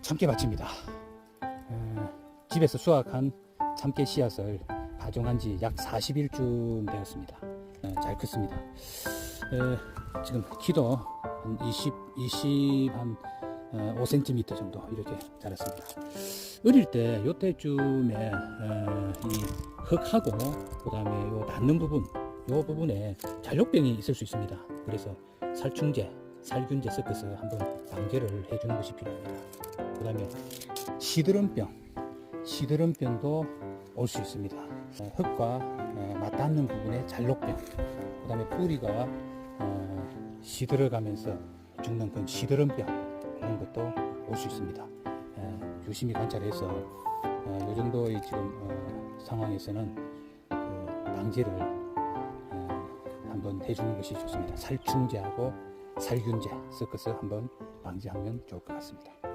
참깨 밭입니다. 어, 집에서 수확한 참깨 씨앗을 가정한 지 약 40일쯤 되었습니다. 어, 잘 컸습니다. 어, 지금 키도 한 20, 20, 한 어, 5cm 정도 이렇게 자랐습니다. 어릴 때 요때쯤에 어, 이 흙하고 그 다음에 요 닿는 부분 요 부분에 잔혹병이 있을 수 있습니다. 그래서 살충제, 살균제 섞어서 한번 방제를 해주는 것이 필요합니다. 그 다음에 시드름병, 시드름병도 올 수 있습니다. 어, 흙과 어, 맞닿는 부분에 잔혹병, 그 다음에 뿌리가 어, 시들어가면서 죽는 그런 시드름병 그런 것도 올 수 있습니다. 에, 유심히 관찰해서 어, 이 정도의 지금 어, 상황에서는 그 방제를 어, 한번 해주는 것이 좋습니다. 살충제하고 살균제 섞어서 한번 방지하면 좋을 것 같습니다.